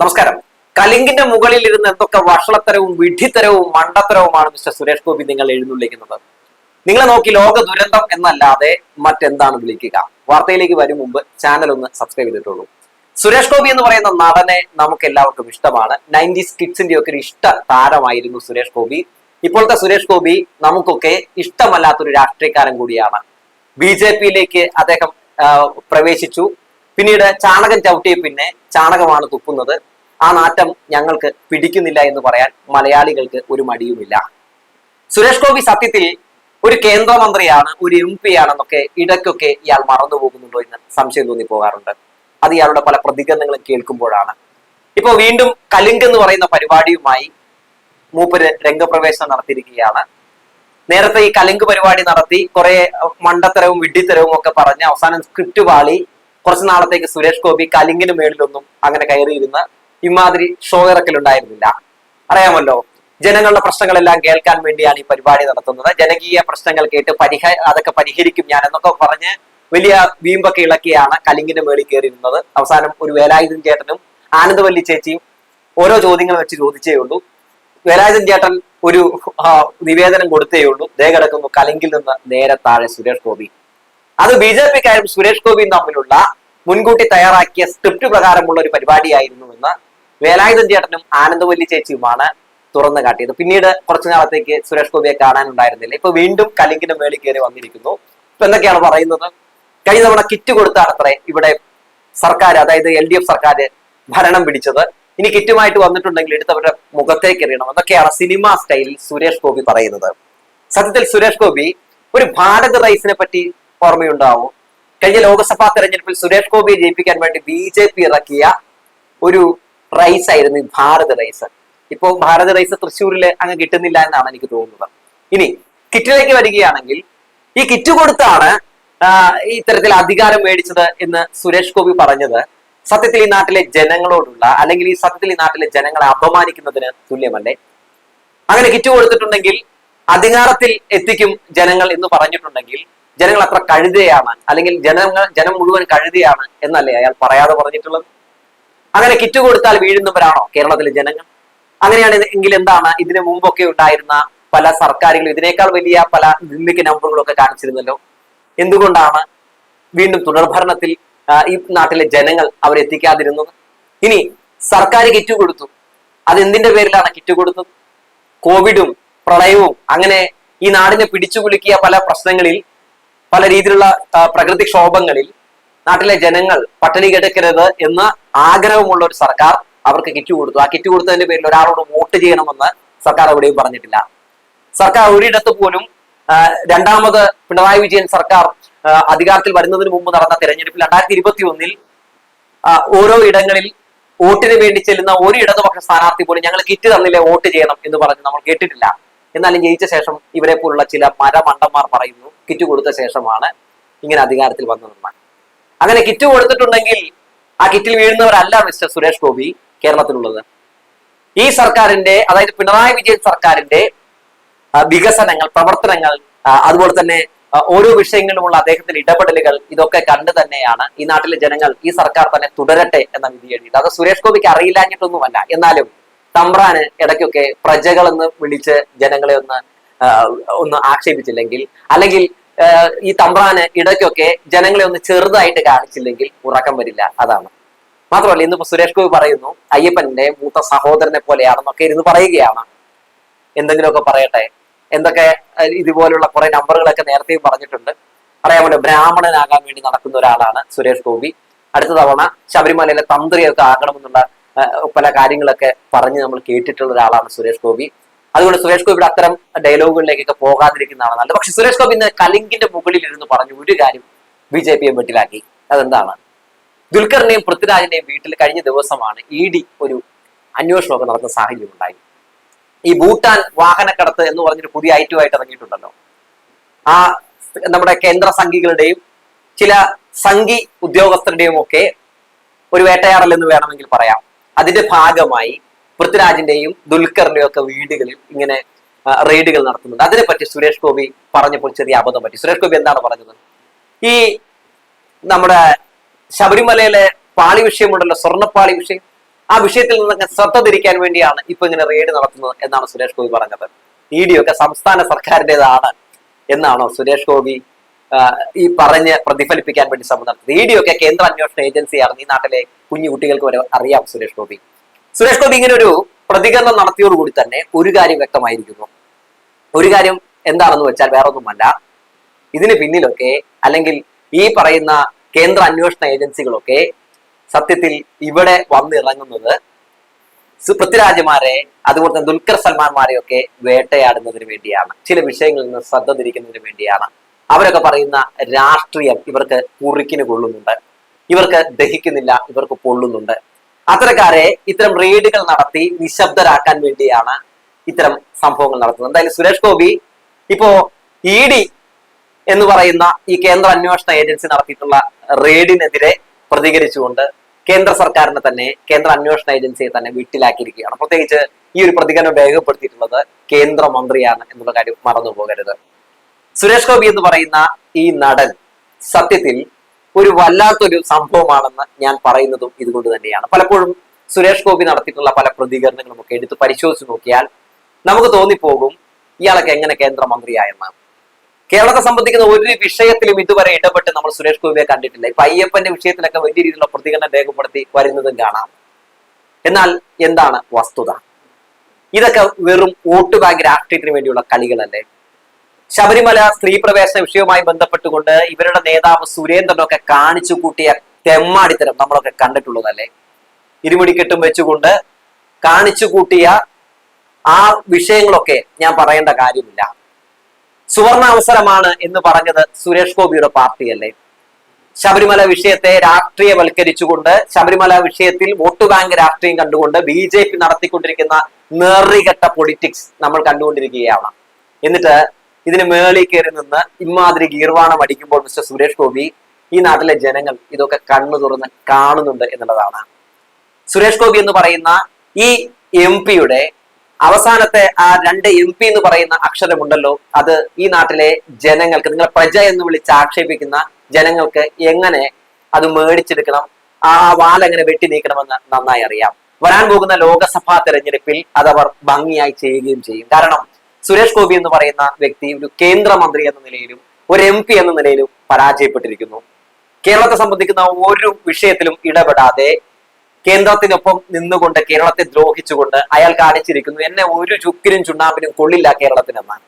നമസ്കാരം. കലിങ്കിന്റെ മുകളിൽ ഇരുന്ന് എന്തൊക്കെ വഷളത്തരവും വിഡ്ഢിത്തരവും മണ്ടത്തരവുമാണ് മിസ്റ്റർ സുരേഷ് ഗോപി നിങ്ങൾ എഴുന്നള്ളിക്കുന്നത്? നിങ്ങളെ നോക്കി ലോക ദുരന്തം എന്നല്ലാതെ മറ്റെന്താണ് വിളിക്കുക? വാർത്തയിലേക്ക് വരും മുമ്പ് ചാനൽ ഒന്ന് സബ്സ്ക്രൈബ് ചെയ്തിട്ടുള്ളൂ. സുരേഷ് ഗോപി എന്ന് പറയുന്ന നടനെ നമുക്ക് എല്ലാവർക്കും ഇഷ്ടമാണ്. നയന്റീസ് കിഡ്സിന്റെ ഒക്കെ ഒരു ഇഷ്ട താരമായിരുന്നു സുരേഷ് ഗോപി. ഇപ്പോഴത്തെ സുരേഷ് ഗോപി നമുക്കൊക്കെ ഇഷ്ടമല്ലാത്തൊരു രാഷ്ട്രീയക്കാരൻ കൂടിയാണ്. ബി ജെ പിയിലേക്ക് അദ്ദേഹം പ്രവേശിച്ചു. പിന്നീട് ചാണകം ചവിട്ടിയ പിന്നെ ചാണകമാണ് തുപ്പുന്നത്. ആ നാറ്റം ഞങ്ങൾക്ക് പിടിക്കുന്നില്ല എന്ന് പറയാൻ മലയാളികൾക്ക് ഒരു മടിയുമില്ല. സുരേഷ് ഗോപി സത്യത്തിൽ ഒരു കേന്ദ്രമന്ത്രിയാണ് ഒരു എം പി ആണെന്നൊക്കെ ഇടയ്ക്കൊക്കെ ഇയാൾ മറന്നു പോകുന്നുണ്ടോ എന്ന് സംശയം തോന്നി പോകാറുണ്ട്. അത് ഇയാളുടെ പല പ്രതികരണങ്ങളും കേൾക്കുമ്പോഴാണ്. ഇപ്പോൾ വീണ്ടും കലിങ്ക് എന്ന് പറയുന്ന പരിപാടിയുമായി മൂപ്പര് രംഗപ്രവേശനം നടത്തിയിരിക്കുകയാണ്. നേരത്തെ ഈ കലിങ്ക് പരിപാടി നടത്തി കുറെ മണ്ടത്തരവും വിഡ്ഢിത്തരവും ഒക്കെ പറഞ്ഞ് അവസാനം സ്ക്രിപ്റ്റ് പാളി കുറച്ചു നാളത്തേക്ക് സുരേഷ് ഗോപി കലിങ്കിന് മേളിലൊന്നും അങ്ങനെ കയറിയിരുന്ന് ഇമാതിരി ഷോ ഇറക്കലുണ്ടായിരുന്നില്ല. അറിയാമല്ലോ? ജനങ്ങളുടെ പ്രശ്നങ്ങളെല്ലാം കേൾക്കാൻ വേണ്ടിയാണ് ഈ പരിപാടി നടത്തുന്നത്. ജനകീയ പ്രശ്നങ്ങൾ കേട്ട് പരിഹ അതൊക്കെ പരിഹരിക്കും ഞാൻ എന്നൊക്കെ പറഞ്ഞ് വലിയ വീമ്പൊക്കെ ഇളക്കിയാണ് കലിങ്ങിന്റെ മേളിൽ കയറിയിരുന്നത്. അവസാനം ഒരു വേലായുധൻ ചേട്ടനും ആനന്ദവല്ലി ചേച്ചിയും ഓരോ ചോദ്യങ്ങൾ വെച്ച് ചോദിച്ചേ ഉള്ളൂ. വേലായുധൻ ചേട്ടൻ ഒരു നിവേദനം കൊടുത്തേ ഉള്ളൂ. ദേ കിടക്കുന്നു കലിങ്കിൽ നിന്ന് നേരെ താഴെ സുരേഷ് ഗോപി. അത് ബി ജെ പിക്കാരും സുരേഷ് ഗോപിയും തമ്മിലുള്ള മുൻകൂട്ടി തയ്യാറാക്കിയ സ്ക്രിപ്റ്റ് പ്രകാരമുള്ള ഒരു പരിപാടിയായിരുന്നു വേലായുധൻ ചേട്ടനും ആനന്ദവല്ലി ചേച്ചിയുമാണ് തുറന്നു കാട്ടിയത്. പിന്നീട് കുറച്ചു നാളത്തേക്ക് സുരേഷ് ഗോപിയെ കാണാനുണ്ടായിരുന്നില്ല. ഇപ്പൊ വീണ്ടും കലിങ്കിന്റെ മേളിൽ കയറി വന്നിരിക്കുന്നു. ഇപ്പൊ എന്തൊക്കെയാണ് പറയുന്നത്? കഴിഞ്ഞ തവണ കിറ്റ് കൊടുത്താണ് അത്ര ഇവിടെ സർക്കാർ അതായത് എൽ ഡി എഫ് സർക്കാർ ഭരണം പിടിച്ചത്. ഇനി കിറ്റുമായിട്ട് വന്നിട്ടുണ്ടെങ്കിൽ എടുത്തവരുടെ മുഖത്തേക്ക് എറിയണം. എന്നൊക്കെയാണ് സിനിമ സ്റ്റൈലിൽ സുരേഷ് ഗോപി പറയുന്നത്. സത്യത്തിൽ സുരേഷ് ഗോപി ഒരു ഭാരത് റൈസിനെ പറ്റി ഓർമ്മയുണ്ടാവും. കഴിഞ്ഞ ലോക്സഭാ തെരഞ്ഞെടുപ്പിൽ സുരേഷ് ഗോപിയെ ജയിപ്പിക്കാൻ വേണ്ടി ബി ഇറക്കിയ ഒരു റൈസ് ആയിരുന്നു ഭാരത് റൈസ് ഇപ്പോ ഭാരത് റൈസ് തൃശ്ശൂരിൽ അങ്ങ് കിട്ടുന്നില്ല എന്നാണ് എനിക്ക് തോന്നുന്നത്. ഇനി കിറ്റിലേക്ക് വരികയാണെങ്കിൽ ഈ കിറ്റ് കൊടുത്താണ് ഇത്തരത്തിൽ അധികാരം മേടിച്ചത് എന്ന് സുരേഷ് ഗോപി പറഞ്ഞത്. സത്യത്തിൽ ഈ നാട്ടിലെ ജനങ്ങളോടുള്ള അല്ലെങ്കിൽ ഈ സത്യത്തിൽ ഈ നാട്ടിലെ ജനങ്ങളെ അപമാനിക്കുന്നതിന് തുല്യമല്ലേ? അങ്ങനെ കിറ്റ് കൊടുത്തിട്ടുണ്ടെങ്കിൽ അധികാരത്തിൽ എത്തിക്കും ജനങ്ങൾ എന്ന് പറഞ്ഞിട്ടുണ്ടെങ്കിൽ ജനങ്ങൾ അത്ര കഴുതയാണ് അല്ലെങ്കിൽ ജനങ്ങൾ ജനം മുഴുവൻ കഴുതയാണ് എന്നല്ലേ അയാൾ പറയാതെ പറഞ്ഞിട്ടുള്ളത്? അങ്ങനെ കിറ്റ് കൊടുത്താൽ വീഴുന്നവരാണോ കേരളത്തിലെ ജനങ്ങൾ? അങ്ങനെയാണ് എങ്കിൽ എന്താണ് ഇതിനു മുമ്പൊക്കെ ഉണ്ടായിരുന്ന പല സർക്കാരുകളും ഇതിനേക്കാൾ വലിയ പല ഗിമ്മിക്ക് നമ്പറുകളൊക്കെ കാണിച്ചിരുന്നല്ലോ. എന്തുകൊണ്ടാണ് വീണ്ടും തുടർഭരണത്തിൽ ഈ നാട്ടിലെ ജനങ്ങൾ അവരെത്തിക്കാതിരുന്നത്? ഇനി സർക്കാർ കിറ്റ് കൊടുത്തു. അതെന്തിന്റെ പേരിലാണ് കിറ്റ് കൊടുത്തത്? കോവിഡും പ്രളയവും അങ്ങനെ ഈ നാടിനെ പിടിച്ചുകുലുക്കിയ പല പ്രശ്നങ്ങളിൽ പല രീതിയിലുള്ള പ്രകൃതിക്ഷോഭങ്ങളിൽ നാട്ടിലെ ജനങ്ങൾ പട്ടിണി കിടക്കരുത് എന്ന് ആഗ്രഹമുള്ള ഒരു സർക്കാർ അവർക്ക് കിറ്റ് കൊടുത്തു. ആ കിറ്റ് കൊടുത്തതിന്റെ പേരിൽ ഒരാളോട് വോട്ട് ചെയ്യണമെന്ന് സർക്കാർ എവിടെയും പറഞ്ഞിട്ടില്ല. സർക്കാർ ഒരിടത്ത് പോലും രണ്ടാമത് പിണറായി വിജയൻ സർക്കാർ അധികാരത്തിൽ വരുന്നതിന് മുമ്പ് നടന്ന തെരഞ്ഞെടുപ്പിൽ രണ്ടായിരത്തി ഇരുപത്തി ഒന്നിൽ ഓരോ ഇടങ്ങളിൽ വോട്ടിന് വേണ്ടി ചെല്ലുന്ന ഒരു ഇടതുപക്ഷ സ്ഥാനാർത്ഥി പോലും ഞങ്ങൾ കിറ്റ് തന്നില്ലേ വോട്ട് ചെയ്യണം എന്ന് പറഞ്ഞ് നമ്മൾ കേട്ടിട്ടില്ല. എന്നാലും ജയിച്ച ശേഷം ഇവരെ പോലുള്ള ചില മരമണ്ടന്മാർ പറയുന്നു കിറ്റ് കൊടുത്ത ശേഷമാണ് ഇങ്ങനെ അധികാരത്തിൽ വന്നതെന്ന് അങ്ങനെ കിറ്റ് കൊടുത്തിട്ടുണ്ടെങ്കിൽ ആ കിറ്റിൽ വീഴുന്നവരല്ല മിസ്റ്റർ സുരേഷ് ഗോപി കേരളത്തിലുള്ളത്. ഈ സർക്കാരിന്റെ അതായത് പിണറായി വിജയൻ സർക്കാരിന്റെ വികസനങ്ങൾ പ്രവർത്തനങ്ങൾ അതുപോലെ തന്നെ ഓരോ വിഷയങ്ങളിലുമുള്ള അദ്ദേഹത്തിന്റെ ഇടപെടലുകൾ ഇതൊക്കെ കണ്ടു തന്നെയാണ് ഈ നാട്ടിലെ ജനങ്ങൾ ഈ സർക്കാർ തന്നെ തുടരട്ടെ എന്ന വിധി എഴുതിയത്. അത് സുരേഷ് ഗോപിക്ക് അറിയില്ലാഞ്ഞിട്ടൊന്നുമല്ല. എന്നാലും തമ്പ്രാന് ഇടയ്ക്കൊക്കെ പ്രജകളെന്ന് വിളിച്ച് ജനങ്ങളെ ഒന്ന് ഒന്ന് ആക്ഷേപിച്ചില്ലെങ്കിൽ അല്ലെങ്കിൽ ഈ തമ്പ്രാന് ഇടയ്ക്കൊക്കെ ജനങ്ങളെ ഒന്ന് ചെറുതായിട്ട് കാണിച്ചില്ലെങ്കിൽ ഉറക്കം വരില്ല. അതാണ്. മാത്രമല്ല ഇന്ന് സുരേഷ് ഗോപി പറയുന്നു അയ്യപ്പന്റെ മൂത്ത സഹോദരനെ പോലെയാണെന്നൊക്കെ ഇരുന്ന് പറയുകയാണ്. എന്തെങ്കിലുമൊക്കെ പറയട്ടെ. എന്തൊക്കെ ഇതുപോലുള്ള കുറെ നമ്പറുകളൊക്കെ നേരത്തെയും പറഞ്ഞിട്ടുണ്ട്. അറിയാമല്ലോ ബ്രാഹ്മണനാകാൻ വേണ്ടി നടക്കുന്ന ഒരാളാണ് സുരേഷ് ഗോപി. അടുത്ത തവണ ശബരിമലയിലെ തന്ത്രിയൊക്കെ ആകണമെന്നുള്ള പല കാര്യങ്ങളൊക്കെ പറഞ്ഞ് നമ്മൾ കേട്ടിട്ടുള്ള ഒരാളാണ് സുരേഷ് ഗോപി. അതുകൊണ്ട് സുരേഷ് ഗോപിയുടെ അത്തരം ഡയലോഗുകളിലേക്കൊക്കെ പോകാതിരിക്കുന്നതാണ് നല്ലത്. പക്ഷെ സുരേഷ് ഗോപി ഇന്ന് കലിങ്കിന്റെ മുകളിൽ ഇരുന്ന് പറഞ്ഞു ഒരു കാര്യം ബി ജെ പിയെ വെട്ടിലാക്കി. അതെന്താണ്? ദുൽഖറിന്റെയും പൃഥ്വിരാജിന്റെയും വീട്ടിൽ കഴിഞ്ഞ ദിവസമാണ് ഇ ഡി ഒരു അന്വേഷണമൊക്കെ നടക്കുന്ന സാഹചര്യം ഉണ്ടായി. ഈ ഭൂട്ടാൻ വാഹനക്കടത്ത് എന്ന് പറഞ്ഞൊരു പുതിയ ഐറ്റമായിട്ട് ഇറങ്ങിയിട്ടുണ്ടല്ലോ. ആ നമ്മുടെ കേന്ദ്ര സംഘികളുടെയും ചില സംഘി ഉദ്യോഗസ്ഥരുടെയും ഒക്കെ ഒരു വേട്ടയാടൽ എന്ന് വേണമെങ്കിൽ പറയാം. അതിന്റെ ഭാഗമായി പൃഥ്വിരാജിന്റെയും ദുൽഖറിന്റെയും ഒക്കെ വീടുകളിൽ ഇങ്ങനെ റെയ്ഡുകൾ നടത്തുന്നുണ്ട്. അതിനെപ്പറ്റി സുരേഷ് ഗോപി പറഞ്ഞപ്പോൾ ചെറിയ അബദ്ധം പറ്റി. സുരേഷ് ഗോപി എന്താണ് പറഞ്ഞത്? ഈ നമ്മുടെ ശബരിമലയിലെ പാളി വിഷയമുണ്ടല്ലോ സ്വർണപ്പാളി വിഷയം. ആ വിഷയത്തിൽ നിന്നൊക്കെ ശ്രദ്ധ തിരിക്കാൻ വേണ്ടിയാണ് ഇപ്പൊ ഇങ്ങനെ റെയ്ഡ് നടത്തുന്നത് എന്നാണ് സുരേഷ് ഗോപി പറഞ്ഞത്. ഇ ഡി ഒക്കെ സംസ്ഥാന സർക്കാരിന്റെതാണ് എന്നാണോ സുരേഷ് ഗോപി ഈ പറഞ്ഞ് പ്രതിഫലിപ്പിക്കാൻ വേണ്ടി ശ്രമം നടത്തുന്നത്? ഇ ഡി ഒക്കെ കേന്ദ്ര അന്വേഷണ ഏജൻസിയാണ് ഈ നാട്ടിലെ കുഞ്ഞു കുട്ടികൾക്ക് വരെ അറിയാം സുരേഷ് ഗോപി. സുരേഷ് ഗോപി ഇങ്ങനെ ഒരു പ്രതികരണം നടത്തിയോടുകൂടി തന്നെ ഒരു കാര്യം വ്യക്തമായിരിക്കുന്നു. ഒരു കാര്യം എന്താണെന്ന് വെച്ചാൽ വേറൊന്നുമല്ല. ഇതിന് പിന്നിലൊക്കെ അല്ലെങ്കിൽ ഈ പറയുന്ന കേന്ദ്ര അന്വേഷണ ഏജൻസികളൊക്കെ സത്യത്തിൽ ഇവിടെ വന്നിറങ്ങുന്നത് പൃഥ്വിരാജ്മാരെ അതുപോലെ തന്നെ ദുൽഖർ സൽമാൻമാരെയൊക്കെ വേട്ടയാടുന്നതിന് വേണ്ടിയാണ്. ചില വിഷയങ്ങളിൽ നിന്ന് ശ്രദ്ധ തിരിക്കുന്നതിന് വേണ്ടിയാണ്. അവരൊക്കെ പറയുന്ന രാഷ്ട്രീയം ഇവർക്ക് കുറിക്കിന് കൊള്ളുന്നുണ്ട്. ഇവർക്ക് ദഹിക്കുന്നില്ല ഇവർക്ക് പൊള്ളുന്നുണ്ട്. അത്തരക്കാരെ ഇത്തരം റെയ്ഡുകൾ നടത്തി നിശബ്ദരാക്കാൻ വേണ്ടിയാണ് ഇത്തരം സംഭവങ്ങൾ നടത്തുന്നത്. എന്തായാലും സുരേഷ് ഗോപി ഇപ്പോ ഇ ഡി എന്ന് പറയുന്ന ഈ കേന്ദ്ര അന്വേഷണ ഏജൻസി നടത്തിയിട്ടുള്ള റെയ്ഡിനെതിരെ പ്രതികരിച്ചുകൊണ്ട് കേന്ദ്ര സർക്കാരിനെ തന്നെ കേന്ദ്ര അന്വേഷണ ഏജൻസിയെ തന്നെ വീട്ടിലാക്കിയിരിക്കുകയാണ്. പ്രത്യേകിച്ച് ഈ ഒരു പ്രതികരണം രേഖപ്പെടുത്തിയിട്ടുള്ളത് കേന്ദ്രമന്ത്രിയാണ് എന്നുള്ള കാര്യം മറന്നു പോകരുത് സുരേഷ് ഗോപി എന്ന് പറയുന്ന ഈ നടൻ സത്യത്തിൽ ഒരു വല്ലാത്തൊരു സംഭവമാണെന്ന് ഞാൻ പറയുന്നതും ഇതുകൊണ്ട് തന്നെയാണ്. പലപ്പോഴും സുരേഷ് ഗോപി നടത്തിയിട്ടുള്ള പല പ്രതികരണങ്ങളും ഒക്കെ എടുത്ത് പരിശോധിച്ച് നോക്കിയാൽ നമുക്ക് തോന്നിപ്പോകും ഇയാളൊക്കെ എങ്ങനെ കേന്ദ്രമന്ത്രിയായെന്ന് കേരളത്തെ സംബന്ധിക്കുന്ന ഒരു വിഷയത്തിലും ഇതുവരെ ഇടപെട്ട് നമ്മൾ സുരേഷ് ഗോപിയെ കണ്ടിട്ടില്ല. ഇപ്പൊ അയ്യപ്പന്റെ വിഷയത്തിലൊക്കെ വലിയ രീതിയിലുള്ള പ്രതികരണം രേഖപ്പെടുത്തി വരുന്നതും കാണാം. എന്നാൽ എന്താണ് വസ്തുത? ഇതൊക്കെ വെറും വോട്ട് ബാങ്ക് രാഷ്ട്രീയത്തിന് വേണ്ടിയുള്ള കളികളല്ലേ? ശബരിമല സ്ത്രീ പ്രവേശന വിഷയവുമായി ബന്ധപ്പെട്ടുകൊണ്ട് ഇവരുടെ നേതാവ് സുരേന്ദ്രനൊക്കെ കാണിച്ചു കൂട്ടിയ തെമ്മാടിത്തരം നമ്മളൊക്കെ കണ്ടിട്ടുള്ളതല്ലേ? ഇരുമുടിക്കെട്ടും വെച്ചുകൊണ്ട് കാണിച്ചു കൂട്ടിയ ആ വിഷയങ്ങളൊക്കെ ഞാൻ പറയേണ്ട കാര്യമില്ല. സുവർണ അവസരമാണ് എന്ന് പറഞ്ഞത് സുരേഷ് ഗോപിയുടെ പാർട്ടിയല്ലേ? ശബരിമല വിഷയത്തെ രാഷ്ട്രീയവൽക്കരിച്ചുകൊണ്ട് ശബരിമല വിഷയത്തിൽ വോട്ട് ബാങ്ക് രാഷ്ട്രീയം കണ്ടുകൊണ്ട് ബി ജെ പി നടത്തിക്കൊണ്ടിരിക്കുന്ന നേറികെട്ട പൊളിറ്റിക്സ് നമ്മൾ കണ്ടുകൊണ്ടിരിക്കുകയാണ്. എന്നിട്ട് ഇതിന് മേളിൽ കയറി നിന്ന് ഇമാതിരി ഗീർവാണം അടിക്കുമ്പോൾ മിസ്റ്റർ സുരേഷ് ഗോപി ഈ നാട്ടിലെ ജനങ്ങൾ ഇതൊക്കെ കണ്ണു തുറന്ന് കാണുന്നുണ്ട് എന്നുള്ളതാണ്. സുരേഷ് ഗോപി എന്ന് പറയുന്ന ഈ എം പിയുടെ അവസാനത്തെ ആ രണ്ട് എം പി എന്ന് പറയുന്ന അക്ഷരമുണ്ടല്ലോ അത് ഈ നാട്ടിലെ ജനങ്ങൾക്ക് നിങ്ങളെ പ്രജ എന്ന് വിളിച്ച് ആക്ഷേപിക്കുന്ന ജനങ്ങൾക്ക് എങ്ങനെ അത് മേടിച്ചെടുക്കണം ആ വാൽ എങ്ങനെ വെട്ടി നീക്കണമെന്ന് നന്നായി അറിയാം. വരാൻ പോകുന്ന ലോകസഭാ തെരഞ്ഞെടുപ്പിൽ അതവർ ഭംഗിയായി ചെയ്യുകയും ചെയ്യും. കാരണം സുരേഷ് ഗോപി എന്ന് പറയുന്ന വ്യക്തി ഒരു കേന്ദ്രമന്ത്രി എന്ന നിലയിലും ഒരു എം പി എന്ന നിലയിലും പരാജയപ്പെട്ടിരിക്കുന്നു. കേരളത്തെ സംബന്ധിക്കുന്ന ഒരു വിഷയത്തിലും ഇടപെടാതെ കേന്ദ്രത്തിനൊപ്പം നിന്നുകൊണ്ട് കേരളത്തെ ദ്രോഹിച്ചുകൊണ്ട് അയാൾ കാണിച്ചിരിക്കുന്നു എന്നെ ഒരു ചുക്കിനും ചുണ്ണാമ്പിനും കൊള്ളില്ല കേരളത്തിനെന്നാണ്.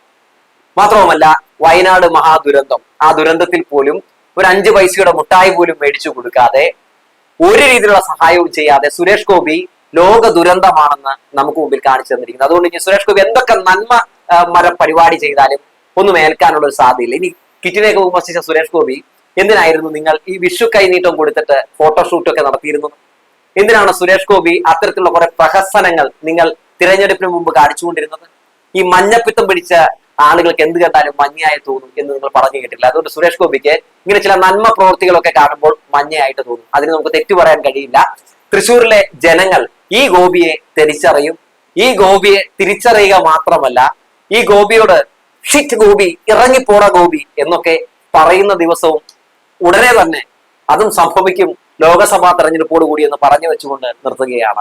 മാത്രവുമല്ല വയനാട് മഹാദുരന്തം. ആ ദുരന്തത്തിൽ പോലും ഒരു അഞ്ച് പൈസയുടെ മുട്ടായി പോലും മേടിച്ചു കൊടുക്കാതെ ഒരു രീതിയിലുള്ള സഹായവും ചെയ്യാതെ സുരേഷ് ഗോപി ലോക ദുരന്തമാണെന്ന് നമുക്ക് മുമ്പിൽ കാണിച്ചു തന്നിരിക്കുന്നത് അതുകൊണ്ട് ഇനി സുരേഷ് ഗോപി എന്തൊക്കെ നന്മ മര പരിപാടി ചെയ്താലും ഒന്നും ഏൽക്കാനുള്ള ഒരു സാധ്യതയില്ല. ഇനി കിറ്റിലേക്ക് വിമർശിച്ച സുരേഷ് ഗോപി എന്തിനായിരുന്നു നിങ്ങൾ ഈ വിഷു കൈനീട്ടം കൊടുത്തിട്ട് ഫോട്ടോഷൂട്ടൊക്കെ നടത്തിയിരുന്നത്? എന്തിനാണ് സുരേഷ് ഗോപി അത്തരത്തിലുള്ള കുറെ പ്രഹസനങ്ങൾ നിങ്ങൾ തിരഞ്ഞെടുപ്പിന് മുമ്പ് കാണിച്ചുകൊണ്ടിരുന്നത്? ഈ മഞ്ഞപ്പിത്തം പിടിച്ച ആളുകൾക്ക് എന്ത് കണ്ടാലും മഞ്ഞയായി തോന്നും എന്ന് നിങ്ങൾ പറഞ്ഞു കേട്ടില്ല അതുകൊണ്ട് സുരേഷ് ഗോപിക്ക് ഇങ്ങനെ ചില നന്മ പ്രവൃത്തികളൊക്കെ കാണുമ്പോൾ മഞ്ഞയായിട്ട് തോന്നും. അതിന് നമുക്ക് തെറ്റു പറയാൻ കഴിയില്ല. തൃശ്ശൂരിലെ ജനങ്ങൾ ഈ ഗോപിയെ തിരിച്ചറിയും. ഈ ഗോപിയെ തിരിച്ചറിയുക മാത്രമല്ല ഈ ഗോപിയോട് ഷിറ്റ് ഗോപി ഇറങ്ങിപ്പോട ഗോപി എന്നൊക്കെ പറയുന്ന ദിവസവും ഉടനെ തന്നെ അതും സംഭവിക്കും. ലോകസഭാ തെരഞ്ഞെടുപ്പോട് കൂടി എന്ന് പറഞ്ഞു വെച്ചുകൊണ്ട് നിർത്തുകയാണ്.